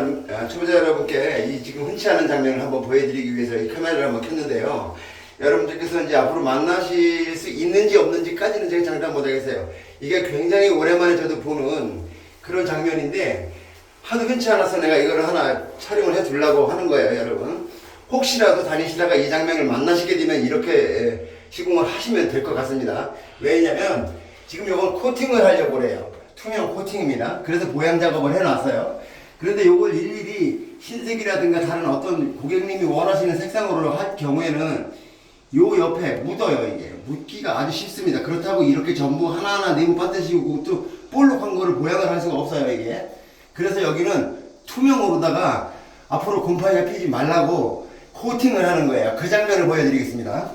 여러분, 아, 초보자 여러분께 이 지금 흔치 않은 장면을 한번 보여드리기 위해서 이 카메라를 한번 켰는데요. 여러분들께서 이제 앞으로 만나실 수 있는지 없는지까지는 제가 장담 못하겠어요. 이게 굉장히 오랜만에 저도 보는 그런 장면인데 하도 흔치 않아서 내가 이걸 하나 촬영을 해 두려고 하는 거예요, 여러분. 혹시라도 다니시다가 이 장면을 만나시게 되면 이렇게 에, 시공을 하시면 될 것 같습니다. 왜냐면 지금 이건 코팅을 하려고 그래요. 투명 코팅입니다. 그래서 보양 작업을 해놨어요. 그런데 이걸 일일이 흰색이라든가 다른 어떤 고객님이 원하시는 색상으로 할 경우에는 요 옆에 묻어요 이게. 묻기가 아주 쉽습니다. 그렇다고 이렇게 전부 하나하나 네모 빠뜨시고 또 볼록한 거를 보양을 할 수가 없어요 이게. 그래서 여기는 투명으로다가 앞으로 곰팡이가 피지 말라고 코팅을 하는 거예요. 그 장면을 보여드리겠습니다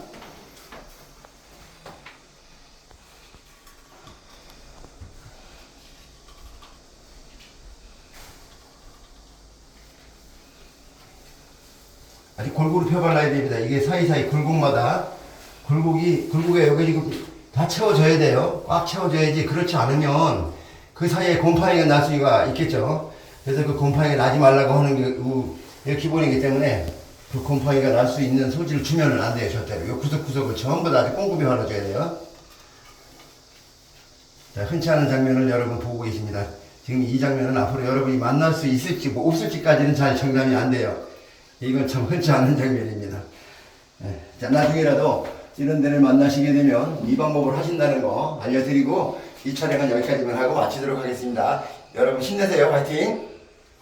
아주 골고루 펴발라야 됩니다. 이게 사이사이 굴곡마다 굴곡이 굴곡에 여기 지금 다 채워져야 돼요. 꽉 채워져야지 그렇지 않으면 그 사이에 곰팡이가 날 수가 있겠죠. 그래서 그 곰팡이가 나지 말라고 하는 게 기본이기 때문에 그 곰팡이가 날 수 있는 소지를 주면은 안 돼요. 절대로. 요 구석구석을 전부 다 아주 꼼꼼히 발라줘야 돼요. 자, 흔치 않은 장면을 여러분 보고 계십니다. 지금 이 장면은 앞으로 여러분이 만날 수 있을지 뭐 없을지까지는 잘 정답이 안 돼요. 이건 참 흔치 않은 장면입니다. 예, 자, 나중에라도 이런 데를 만나시게 되면 이 방법을 하신다는 거 알려드리고 이 촬영은 여기까지만 하고 마치도록 하겠습니다. 여러분 힘내세요. 화이팅!